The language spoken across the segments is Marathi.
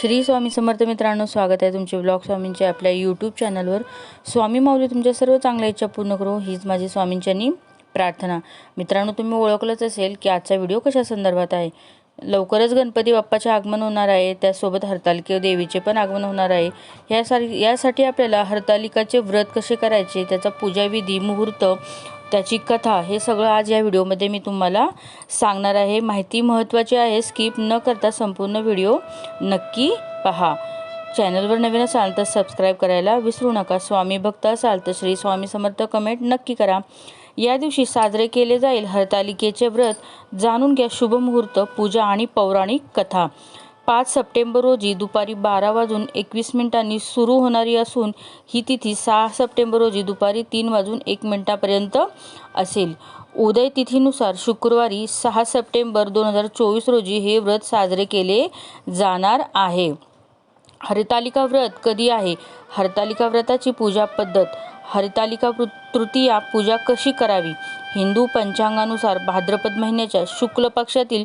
श्री स्वामी समर्थ मित्रांनो स्वागत आहे तुमचे ब्लॉग स्वामींचे आपल्या यूट्यूब चॅनलवर स्वामी माऊली तुमच्या सर्व चांगल्या इच्छा पूर्ण करू. हीच माझी स्वामींच्यानी प्रार्थना. मित्रांनो तुम्ही ओळखलंच असेल की आजचा व्हिडिओ कशा संदर्भात आहे? लवकरच गणपती बाप्पाचे आगमन होणार आहे. त्यासोबत हरतालिके देवीचे पण आगमन होणार आहे. यासार यासाठी आपल्याला हरतालिकाचे व्रत कसे करायचे? त्याचा पूजाविधी मुहूर्त त्याची कथा हे सगळं आज या व्हिडिओमध्ये मी तुम्हाला सांगणार आहे. माहिती महत्त्वाची आहे स्किप न करता संपूर्ण व्हिडिओ नक्की पहा. चॅनलवर नवीन असाल तर सबस्क्राईब करायला विसरू नका. स्वामी भक्त असाल तर श्री स्वामी समर्थ कमेंट नक्की करा. या दिवशी साजरे केले जाईल हरतालिकेचे व्रत. जाणून घ्या शुभ मुहूर्त पूजा आणि पौराणिक कथा. पाच सप्टेंबर रोजी दुपारी बारा वाजून एकवीस मिनिटांनी सुरू होणारी असून ही तिथी सहा सप्टेंबर रोजी दुपारी तीन वाजून एक मिनिटापर्यंत असेल. उदय तिथीनुसार शुक्रवारी सहा सप्टेंबर दोन हजार चोवीस रोजी हे व्रत साजरे केले जाणार आहे. हरतालिका व्रत कधी आहे? हरतालिका व्रताची पूजा पद्धत. हरतालिका पृ तृतीया पूजा कशी करावी? हिंदू पंचांगानुसार भाद्रपद महिन्याच्या शुक्ल पक्षातील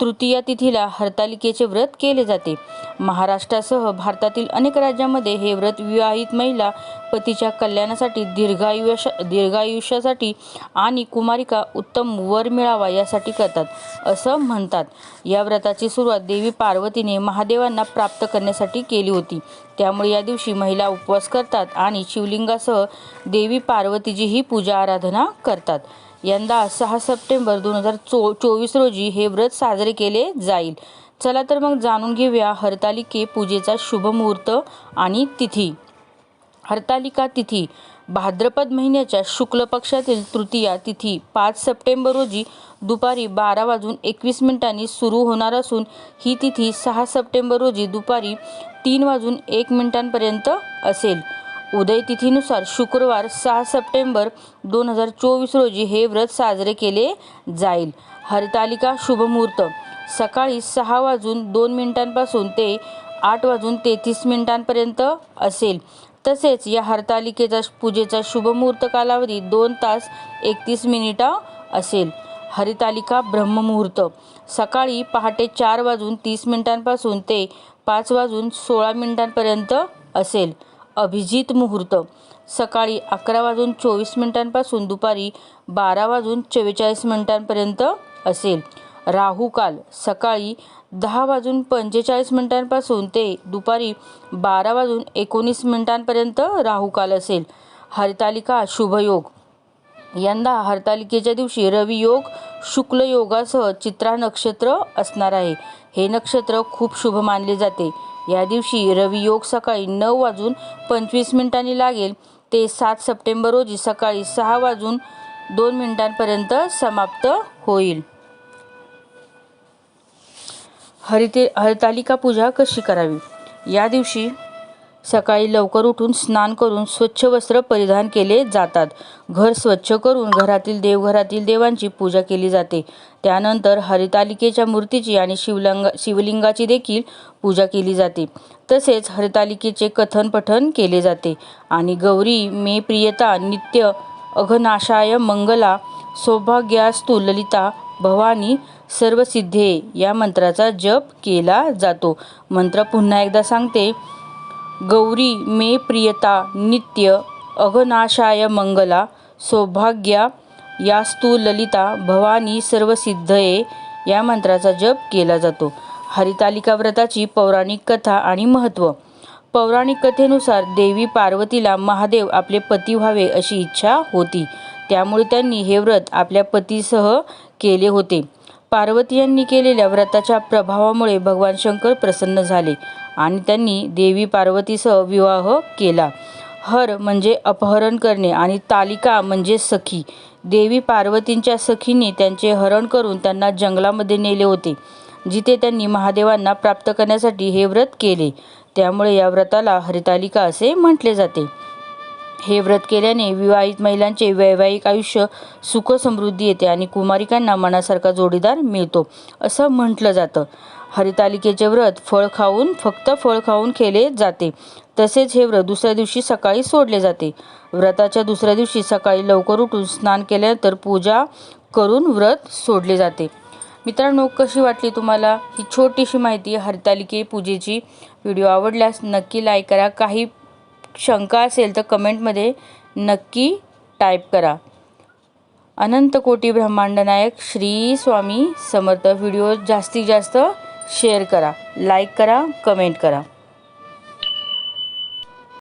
तृतीया तिथीला हरतालिकेचे व्रत केले जाते. महाराष्ट्रासह भारतातील अनेक राज्यांमध्ये हे व्रत विवाहित महिला पतीच्या कल्याणासाठी दीर्घायुष दीर्घायुष्यासाठी आणि कुमारिका उत्तम वर मिळावा यासाठी करतात असं म्हणतात. या व्रताची सुरुवात देवी पार्वतीने महादेवांना प्राप्त करण्यासाठी केली होती. त्यामुळे या दिवशी महिला उपवास करतात आणि शिवलिंगासह देवी पार्वती पार्वतीचीही पूजा आराधना करतात. यंदा सहा सप्टेंबर दोन हजार चो चोवीस रोजी हे व्रत साजरे केले जाईल. चला तर मग जाणून घेऊया हरतालिके पूजेचा शुभ मुहूर्त आणि तिथी. हरतालिका तिथी. भाद्रपद महिन्याच्या शुक्ल पक्षातील तृतीया तिथी. पाच सप्टेंबर रोजी दुपारी बारा वाजून एकवीस मिनिटांनी सुरू होणार असून ही तिथी सहा सप्टेंबर रोजी दुपारी तीन वाजून एक मिनिटांपर्यंत असेल. उदय तिथीनुसार शुक्रवार सहा सप्टेंबर दोन हजार चोवीस रोजी हे व्रत साजरे केले जाईल. हरतालिका शुभमुहूर्त सकाळी सहा वाजून दोन मिनिटांपासून ते आठ वाजून तेहतीस मिनिटांपर्यंत असेल. तसेच या हरतालिकेचा पूजेचा शुभमुहूर्त कालावधी दोन तास एकतीस मिनिटं असेल. हरितालिका ब्रह्ममुहूर्त सकाळी पहाटे चार वाजून तीस मिनिटांपासून ते पाच वाजून सोळा मिनिटांपर्यंत असेल. अभिजित मुहूर्त. सकाळी अकरा वाजून चोवीस मिनिटांपासून दुपारी बारा वाजून चव्वेचाळीस मिनिटांपर्यंत असेल. राहुकाल सकाळी दहा वाजून पंचेचाळीस मिनिटांपासून ते दुपारी बारा वाजून एकोणीस मिनिटांपर्यंत राहुकाल असेल. हरतालिका शुभयोग. यंदा हरतालिकेच्या दिवशी रवियोग शुक्ल योगासह चित्रा नक्षत्र असणार आहे. हे नक्षत्र खूप शुभ मानले जाते. या दिवशी रवियोग सकाळी नऊ वाजून पंचवीस मिनिटांनी लागेल. ते सात सप्टेंबर रोजी सकाळी सहा वाजून दोन मिनिटांपर्यंत समाप्त होईल. हरिते हरतालिका पूजा कशी करावी? या दिवशी सकाळी लवकर उठून स्नान करून स्वच्छ वस्त्र परिधान केले जातात. घर स्वच्छ करून घरातील देवघरातील देवांची पूजा केली जाते. त्यानंतर हरितालिकेच्या मूर्तीची आणि शिवलिंग शिवलिंगाची देखील पूजा केली जाते. तसेच हरितालिकेचे कथन पठन केले जाते. आणि गौरी मे प्रियता नित्य अघनाशाय मंगला सौभाग्यास्तु ललिता भवानी सर्वसिद्धे या मंत्राचा जप केला जातो. मंत्र पुन्हा एकदा सांगते. गौरी मे प्रियता नित्य अघनाशाय मंगला सौभाग्या यास्तु ललिता भवानी सर्वसिद्धये या मंत्राचा जप केला जातो. हरितालिका व्रताची पौराणिक कथा आणि महत्त्व पौराणिक कथेनुसार देवी पार्वतीला महादेव आपले पती व्हावे अशी इच्छा होती. त्यामुळे त्यांनी हे व्रत आपल्या पतीसह केले होते. पार्वती यांनी केलेल्या व्रताच्या प्रभावामुळे भगवान शंकर प्रसन्न झाले आणि त्यांनी देवी पार्वतीसह विवाह केला. हर म्हणजे अपहरण करणे आणि तालिका म्हणजे सखी. देवी पार्वतींच्या सखीने त्यांचे हरण करून त्यांना जंगलामध्ये नेले होते जिथे त्यांनी महादेवांना प्राप्त करण्यासाठी हे व्रत केले. त्यामुळे या व्रताला हरितालिका असे म्हटले जाते. हे व्रत केल्याने विवाहित महिलांचे वैवाहिक आयुष्य सुख समृद्धी येते आणि कुमारिकांना मनासारखा जोडीदार मिळतो असं म्हटलं जातं. हरितालिकेचे व्रत फळ खाऊन फक्त फळ खाऊन केले जाते. तसेच हे व्रत दुसऱ्या दिवशी सकाळी सोडले जाते. व्रताच्या दुसऱ्या दिवशी सकाळी लवकर उठून स्नान केल्यानंतर पूजा करून व्रत सोडले जाते. मित्रांनो कशी वाटली तुम्हाला ही छोटीशी माहिती हरितालिके पूजेची? व्हिडिओ आवडल्यास नक्की लाईक करा. काही शंका असेल तर कमेंटमध्ये नक्की टाईप करा. अनंत कोटी ब्रह्मांड नायक श्री स्वामी समर्थ. व्हिडिओ जास्तीत जास्त शेअर करा लाईक करा कमेंट करा.